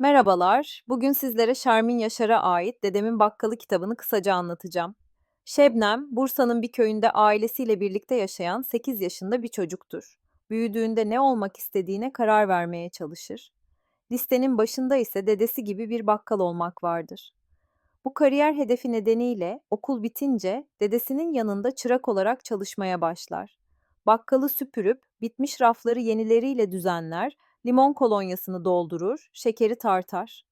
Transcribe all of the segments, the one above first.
Merhabalar. Bugün sizlere Şermin Yaşar'a ait Dedemin Bakkalı kitabını kısaca anlatacağım. Şebnem, Bursa'nın bir köyünde ailesiyle birlikte yaşayan 8 yaşında bir çocuktur. Büyüdüğünde ne olmak istediğine karar vermeye çalışır. Listenin başında ise dedesi gibi bir bakkal olmak vardır. Bu kariyer hedefi nedeniyle okul bitince dedesinin yanında çırak olarak çalışmaya başlar. Bakkalı süpürüp bitmiş rafları yenileriyle düzenler, limon kolonyasını doldurur, şekeri tartar.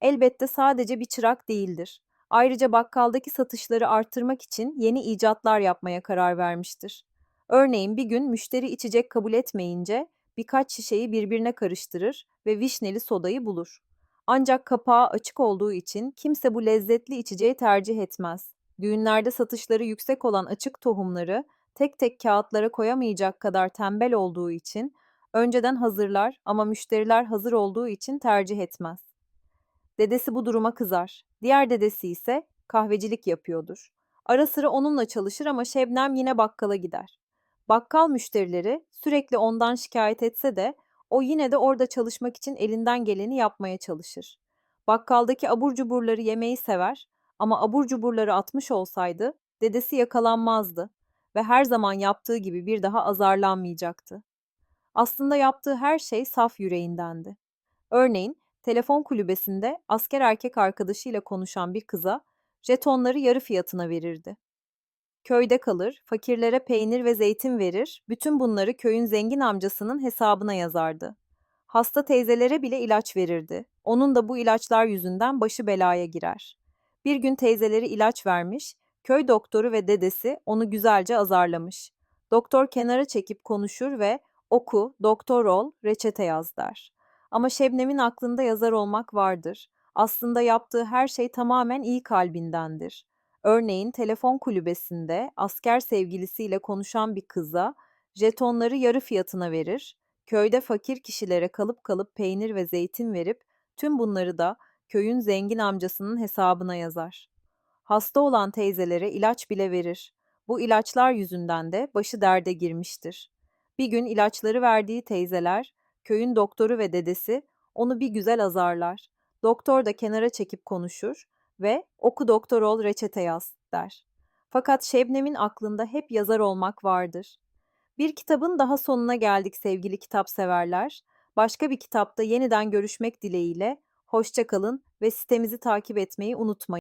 Elbette sadece bir çırak değildir. Ayrıca bakkaldaki satışları arttırmak için yeni icatlar yapmaya karar vermiştir. Örneğin bir gün müşteri içecek kabul etmeyince birkaç şişeyi birbirine karıştırır ve vişneli sodayı bulur. Ancak kapağı açık olduğu için kimse bu lezzetli içeceği tercih etmez. Düğünlerde satışları yüksek olan açık tohumları tek tek kağıtlara koyamayacak kadar tembel olduğu için önceden hazırlar ama müşteriler hazır olduğu için tercih etmez. Dedesi bu duruma kızar. Diğer dedesi ise kahvecilik yapıyordur. Ara sıra onunla çalışır ama Şebnem yine bakkala gider. Bakkal müşterileri sürekli ondan şikayet etse de o yine de orada çalışmak için elinden geleni yapmaya çalışır. Bakkaldaki abur cuburları yemeyi sever ama abur cuburları atmış olsaydı dedesi yakalanmazdı ve her zaman yaptığı gibi bir daha azarlanmayacaktı. Aslında yaptığı her şey saf yüreğindendi. Örneğin telefon kulübesinde asker erkek arkadaşıyla konuşan bir kıza jetonları yarı fiyatına verirdi. Köyde kalır, fakirlere peynir ve zeytin verir, bütün bunları köyün zengin amcasının hesabına yazardı. Hasta teyzelere bile ilaç verirdi. Onun da bu ilaçlar yüzünden başı belaya girer. Bir gün teyzeleri ilaç vermiş, köy doktoru ve dedesi onu güzelce azarlamış. Doktor kenara çekip konuşur ve oku, doktor ol, reçete yaz der. Ama Şebnem'in aklında yazar olmak vardır. Aslında yaptığı her şey tamamen iyi kalbindendir. Örneğin telefon kulübesinde asker sevgilisiyle konuşan bir kıza jetonları yarı fiyatına verir, köyde fakir kişilere kalıp kalıp peynir ve zeytin verip tüm bunları da köyün zengin amcasının hesabına yazar. Hasta olan teyzelere ilaç bile verir. Bu ilaçlar yüzünden de başı derde girmiştir. Bir gün ilaçları verdiği teyzeler, köyün doktoru ve dedesi onu bir güzel azarlar. Doktor da kenara çekip konuşur ve oku doktor ol reçete yaz der. Fakat Şebnem'in aklında hep yazar olmak vardır. Bir kitabın daha sonuna geldik sevgili kitap severler. Başka bir kitapta yeniden görüşmek dileğiyle. Hoşça kalın ve sitemizi takip etmeyi unutmayın.